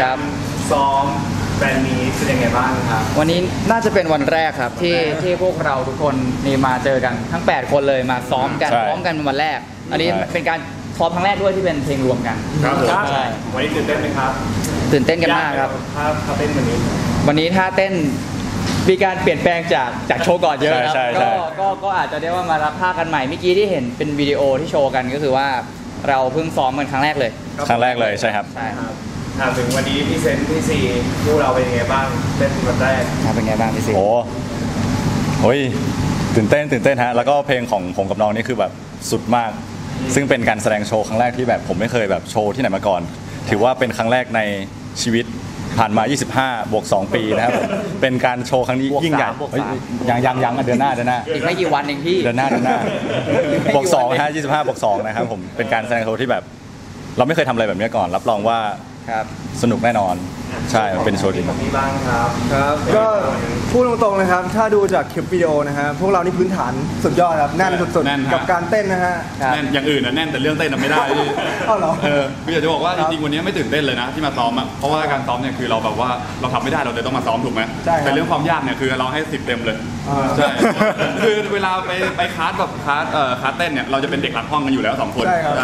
การซ้อมแบรนด์นี้เป็นยังไงบ้างครับ วันนี้น่าจะเป็นวันแรกครับที่ที่พวกเราทุกคนนี่มาเจอกันทั้ง 8 คนเลยมาซ้อมกันใช่ซ้อมกันเป็นวันแรก อันนี้ใช่ เป็นการซ้อมครั้งแรกด้วยที่เป็นเพลงรวมกัน ครับผม ใช่ วันนี้ตื่นเต้นไหมครับตื่นเต้นกันมากครับถ้าถ้าเต้นวันนี้ วันนี้ท่าเต้นมีการเปลี่ยนแปลงจากจากโชว์ก่อนเยอะครับใช่ใช่ก็ใช่ก็ก็อาจจะเรียกว่ามารับท่ากันใหม่เมื่อกี้ที่เห็นเป็นวิดีโอที่โชว์กันก็คือว่าเราเพิ่งซ้อมกันครั้งแรกเลย ครั้งแรกเลยใช่ครับ ใช่ครับ ถามถึงวันนี้พี่เซนพี่ซีคู่เราเป็นยังไงบ้างเต้นวันแรกครับเป็นไงบ้างพี่สิโอ้โหยตื่นเต้นตื่นเต้นฮะแล้วก็เพลงของผมกับน้องนี่คือแบบสุดมาก ซึ่งเป็นการแสดงโชว์ครั้งแรกที่แบบผมไม่เคยแบบโชว์ที่ไหนมาก่อน ถือว่าเป็นครั้งแรกในชีวิตผ่านมา 25 บวก 2 ปีนะครับผมเป็นการโชว์ครั้งนี้ยิ่งใหญ่เฮ้ยยังยังยังอะเดือนหน้าเดือนหน้า อีกไม่กี่วันเองพี่ เดือนหน้าเดือนหน้า บวกสองฮะยี่สิบห้าบวกสองนะครับผม เป็นการแสดงโชว์ที่แบบ เราไม่เคยทำอะไรแบบนี้ก่อน รับรองว่า ครับ สนุกแน่นอน ใช่มันเป็นโชว์ที่ของพี่บ้างครับครับ ก็พูดตรงๆนะครับ ถ้าดูจากคลิปวิดีโอนะฮะพวกเรานี่พื้นฐานสุดยอดครับแน่นสุดแน่นฮะ ๆ กับการเต้นนะฮะครับแน่นอย่างอื่นนะแน่นแต่เรื่องเต้นน่ะไม่ได้พี่อ้าวเหรอเออพี่อยากจะบอกว่าคจรับริงๆวันนี้ไม่ตื่นเต้นเลยนะที่มาซ้อมอะเพราะว่าการซ้อมเนี่ยคือเราแบบว่าเราทำไม่ได้เราเลยต้องมาซ้อมถูกไหมใช่ครับแต่เรื่องความยากเนี่ยคือเราให้สิบเต็มเลยอ่าใช่คือเวลาไปไปคลาสแบบคลาสเอ่อคลาสเต้นเนี่ยเราจะเป็นเด็กหลังห้องกันอยู่แล้วสองคนใช่ครับ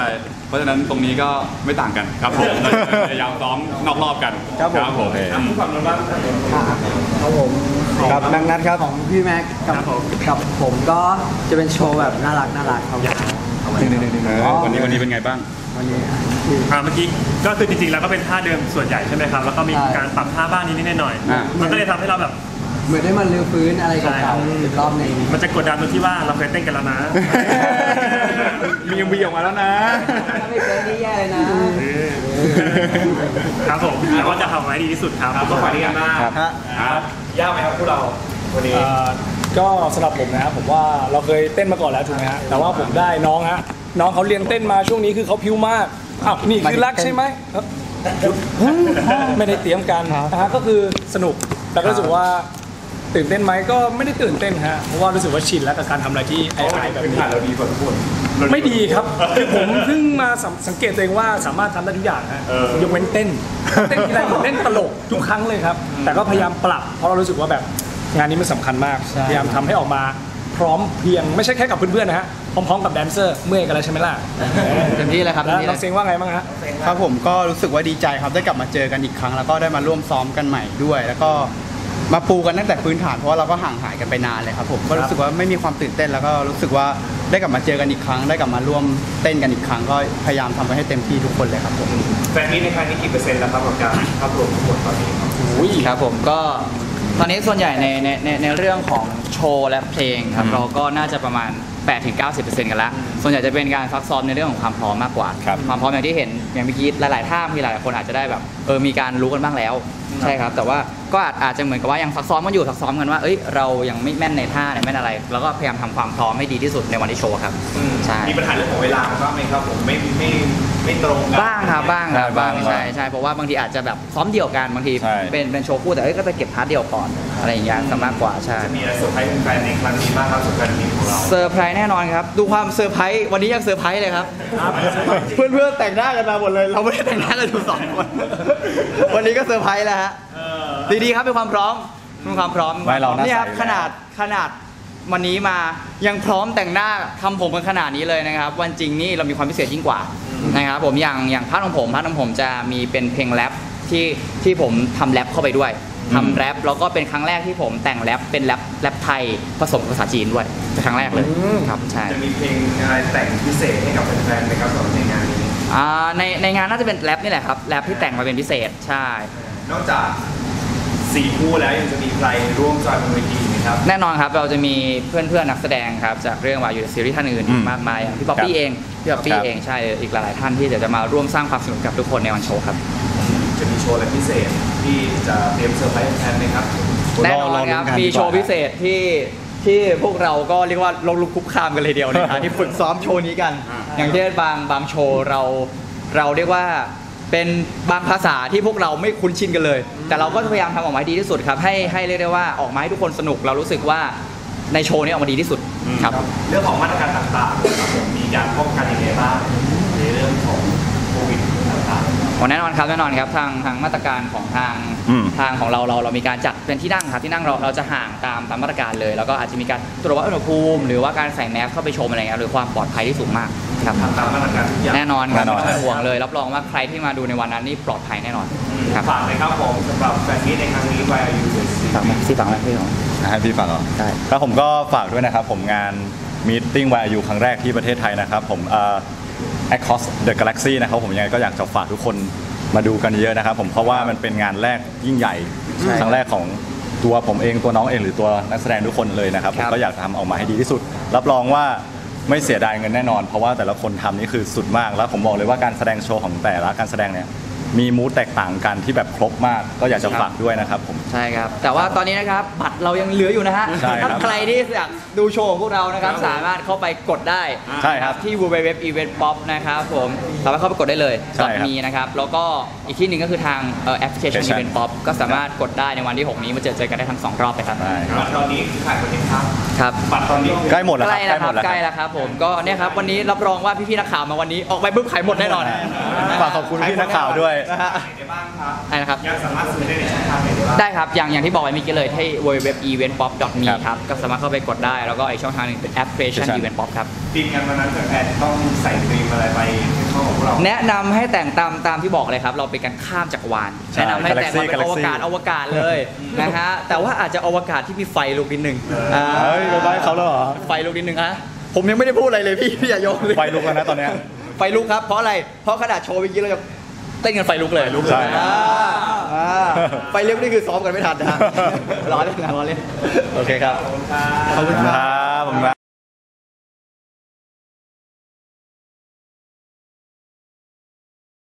เพ ราะฉะนั้นตรงนี้ก็ไม่ต่างกันครับผมเราจะพยายามซ้อมนอกรอบกันครับผม ผมอะผู้ฝั่งนู้นบ้างครับผมครับผมครับดังนั้นครับของพี่แม็กกับกับผมก็จะเป็นโชว์แบบน่ารักน่ารักครับวันนี้วันนี้เป็นไงบ้างวันนี้อ่าเมื่อกี้ก็คือจริงๆแล้วก็เป็นท่าเดิมส่วนใหญ่ใช่ไหมครับแล้วก็มีการปรับท่าบ้างนิดๆหน่อยอ่าๆมันก็เลยทำให้เราแบบเหมือนได้มาลื้อฟื้นอะไรใช่เก่าๆอีกรอบหนึ่งมันจะกดดันตรงที่ว่าเราเคยเต้นกันแล้วนะ มีวีออกมาแล้วนะ ถ้าไม่เคยนี่แย่เลยนะ ครับผมแล้วก็จะทำให้ดีที่สุดครับครับก็ฝ่ายนี้กันมากครับฮะครับยากไหมครับคู่เราวันนี้ เอ่อก็สำหรับผมนะครับผมว่าเราเคยเต้นมาก่อนแล้วถูกไหมฮะแต่ว่าผมได้น้องฮะน้องเขาเรียนเต้นมาช่วงนี้คือเขาพิ้วมากอ้าวนี่คือรักใช่ไหมเอ้าไม่ได้เตรียมกันนะฮะก็คือสนุกแล้วก็รู้สึกว่า ตื่นเต้นไหมก็ไม่ได้ตื่นเต้นฮะเพราะว่ารู้สึกว่าชินแล้วกับการทำอะไรที่ไอ้ไอ้แบบพื้นนี้ฐานเราดีกว่าทุกคน ไม่ดีครับคือผมเพิ่งมาสังสังเกตตัวเองว่าสามารถทำได้ทุกอย่างฮะยกเว้นเต้น เต้นทีไรผมเล่นตลกทุกครั้งเลยครับ แต่ก็พยายามปรับ เพราะเรารู้สึกว่าแบบงานนี้มันสำคัญมากพยายามทำให้ออกมาพร้อมเพรียงไม่ใช่แค่กับเพื่อนๆนะฮะพร้อมๆกับแดนเซอร์เมื่อยกันแล้วใช่ไหมล่ะเต็มที่เลยครับแล้วเต็มที่น้เลองย เซงว่าไงบ้างฮะ ครับผมก็รู้สึกว่าดีใจครับได้กลับมาเจอกันอีกครั้ง แล้วก็ได้มาร่วมซ้อมกันใหม่ด้วย แล้วก็ มาปูกันตั้งแต่พื้นฐานเพราะว่าเราก็ห่างหายกันไปนานเลยครับผมก็รู้สึกว่าไม่มีความตื่นเต้นแล้วก็รู้สึกว่าได้กลับมาเจอกันอีกครั้ง ได้กลับมาร่วมเต้นกันอีกครั้ง ก็พยายามทำไปให้เต็มที่ทุกคนเลยครับผมแฟนนี้ในครั้งนี้กี่เปอร์เซ็นต์แล้วครับกับการภาพรวมทั้งหมดตอนนี้ครับครับผมก็ตอนนี้ส่วนใหญ่ในในในในเรื่องของโชว์และเพลงครับอืมเราก็น่าจะประมาณ 8-90%กันละส่วนใหญ่จะเป็นการซักซ้อมในเรื่องของความพร้อมมากกว่า ครับความพร้อมอย่างที่เห็นอย่างเมื่อกี้หลาย ๆ ท่ามีหลายๆคนอาจจะได้แบบเออมีการรู้กันบ้างแล้ว ใช่ครับ แต่ว่าก็อาจอาจจะเหมือนกับว่ายังซักซ้อมกันอยู่ซักซ้อมกันว่าเอ้ยเรายังไม่แม่นในท่าเนี่ยแม่นอะไร แล้วก็พยายามทำความพร้อมให้ดีที่สุดในวันที่โชว์ครับ ใช่ มีปัญหาเรื่องของเวลาบ้างไหมครับผมไม่ไม่ ไม่ตรงกันบ้างครับบ้างครับบ้าบ้างงบ้างใช่ใช่เพราะว่าบางทีอาจจะแบบซ้อมเดี่ยวกันบางทีใช่ เป็นเป็นโชว์คู่แต่เอ้ยก็จะเก็บพาร์ทเดียวก่อนอะไรอย่างเงี้ยซะมากกว่าใช่จะมีอะไรเซอร์ไพรส์แฟนๆในครั้งนี้บ้างครับสำหรับทีมของเราเซอร์ไพรส์แน่นอนครับ ดูความเซอร์ไพรส์วันนี้ยังเซอร์ไพรส์เลยครับ เพื่อนเพื่อนๆแต่งหน้ากันมาหมดเลย เราไม่ได้แต่งหน้ากันอยู่สองคน วันนี้ก็เซอร์ไพรส์แล้วฮะดีๆครับเป็นความพร้อมเป็นความพร้อมไม่เราหน้านี่ครับใสอยู่ขนาดขนาดวันนี้มายังพร้อมแต่งหน้าทำผมกันขนาดนี้เลยนะครับ วันจริงนี่เรามีความพิเศษยิ่งกว่านะครับผมอย่างอย่างพาร์ทของผมพาร์ทของผมจะมีเป็นเพลงแรปที่ที่ผมทำแรปเข้าไปด้วยทำแรปแล้วก็เป็นครั้งแรกที่ผมแต่งแรปเป็นแรปแรปไทยผสมกับภาษาจีนด้วยเป็นครั้งแรกเลยครับใช่ จะมีเพลงอะไรแต่งพิเศษให้กับแฟนๆไหมครับสำหรับในงานนี้อ่าในในงานน่าจะเป็นแรปนี่แหละครับแรปที่แต่งมาเป็นพิเศษใช่ นอกจาก สี่คู่แล้วยังจะมีใครร่วมจอยบนเวทีไหมครับ แน่นอนครับเราจะมีเพื่อนเพื่อนๆนักแสดงครับจากเรื่องวายูซีรีส์ท่านอื่นอืมมากมายอย่างพี่ป๊อปปี้ครับเองพี่ป๊อปปี้ครับเองใช่อีกหลายๆท่านที่เดี๋ยวจะมาร่วมสร้างความสนุกกับทุกคนในวันโชว์ครับ จะมีโชว์อะไรพิเศษที่จะเตรียมเซอร์ไพรส์แฟนๆไหมครับแน่นอนครับรอลุ้นกันมีดีกว่าโชว์พิเศษที่ที่พวกเราก็เรียกว่าลงลุกคุกคามกันเลยเดียวในการที่ฝึกซ้อมโชว์นี้กัน อย่างเช่นบางบางโชว์เราเราเรียกว่า เป็นบางภาษาที่พวกเราไม่คุ้นชินกันเลย แต่เราก็พยายามทำออกมาให้ดีที่สุดครับ ให้ให้เรียกได้ว่าออกมาให้ทุกคนสนุกเรารู้สึกว่าในโชว์นี้ออกมาดีที่สุดครับ เรื่องของมาตรการต่างๆนะครับผมมีการป้องกันยังไงบ้าง แน่นอนครับแน่นอนครับทางทางมาตรการของทางอืมทางของเราเราเรามีการจัดเป็นที่นั่งครับที่นั่งเราเราจะห่างตามตามมาตรการเลย แล้วก็อาจจะมีการตรวจวัดอุณหภูมิ หรือว่าการใส่แมสเข้าไปชมอะไรเงี้ยหรือความปลอดภัยที่สูงมากครับตามมาตรการทุกอย่างแน่นอนครับแน่นอน ไม่ต้องห่วงเลย รับรองว่าใครที่มาดูในวันนั้นนี่ปลอดภัยแน่นอนครับฝากเลยครับผมสำหรับแฟนมิตในครั้งนี้ Why Are You This ฝากไหมที่ฝากไหมพี่ของ นะให้พี่ฟังเหรอได้แล้วผมก็ฝากด้วยนะครับผมงานมีติ้งวายอยู่ครั้งแรกที่ประเทศไทยนะครับผมเอ่อ Across the Galaxy นะครับผมยังไงก็อยากจะฝากทุกคนมาดูกันเยอะนะครับผมเพราะว่ามันเป็นงานแรกยิ่งใหญ่ครั้งแรกของตัวผมเองตัวน้องเองหรือตัวนักแสดงทุกคนเลยนะครับผมก็อยากทำออกมาให้ดีที่สุด รับรองว่าไม่เสียดายเงินแน่นอน เพราะว่าแต่ละคนทำนี่คือสุดมากแล้วผมบอกเลยว่าการแสดงโชว์ของแต่ละการแสดงเนี่ย มีมูดแตกต่างกันที่แบบครบมากก็อยากจะฝากด้วยนะครับผม ใช่ครับ แต่ว่าตอนนี้นะครับบัตรเรายังเหลืออยู่นะฮะใช่ครับถ้าใครที่อยากดูโชว์ของพวกเรานะครับ สามารถเข้าไปกดได้ใช่ครับที่ www event pop นะครับผมสามารถเข้าไปกดได้เลยใช่ครับมีนะครับแล้วก็อีกที่หนึ่งก็คือทางแอปพลิเคชัน Application event pop ก็สามารถกดได้ในวันที่ 6 นี้มาเจอเจอกันได้ทั้งสองรอบเลยครับใช่ บัตรตอนนี้ขายหมดยังครับครับ บัตรตอนนี้ใกล้หมดแล้วใกครัล้บแล้วครับหมดแล้วใกล้ครับแล้วครับผมก็เนี่ยครับวันนี้รับรองว่าพี่ๆนักข่าวมาวันนี้ออกไปปุ๊บขายหมดแน่นอน ฝากขอบคุณพี่นักข่าวด้วยนะฮะได้บ้างครับใช่นะครับ ยังสามารถซื้อได้ในช่องทางไหนได้บ้างได้ครับ อย่างอย่างที่บอกไว้เมื่อกี้เลยที่ www.eventpop.me ครับครับก็สามารถเข้าไปกดได้ แล้วก็อีกช่องทางหนึงเป็นแอปพลิเคชัน Application Event Pop ครับ ทีมงานวันนั้นแฟนๆต้องใส่ครีมอะไรไปในช่องของพวกเรา แนะนำให้แต่งตามตามที่บอกเลยครับ เราเป็นการข้ามจักรวาล ใช่แนะนำให้แต่งมาเป็นอ Galaxy วกาศอวกาศเลยนะฮะ แต่ว่าอาจจะอวกาศที่มีไฟลุกนิดนึงอ่าเฮ้ยไปบ้านเขาแล้วเหรอ ไฟลุกนิดนึงฮะ ผมยังไม่ได้พูดอะไรเลยพี่พี่อย่าโยงเลย ไฟลุกแล้วนะตอนเนี้ย ไฟลุกครับ เพราะอะไร เพราะขนาดโชว์เมื่อกี้เราจะ เต้นกันไฟลุกเลยลุกใช่ไฟลุกนี่คือซ้อมกันไม่ทันนะฮะล้อเล่นนะล้อเล่นโอเคครับขอบคุณครับผมครับ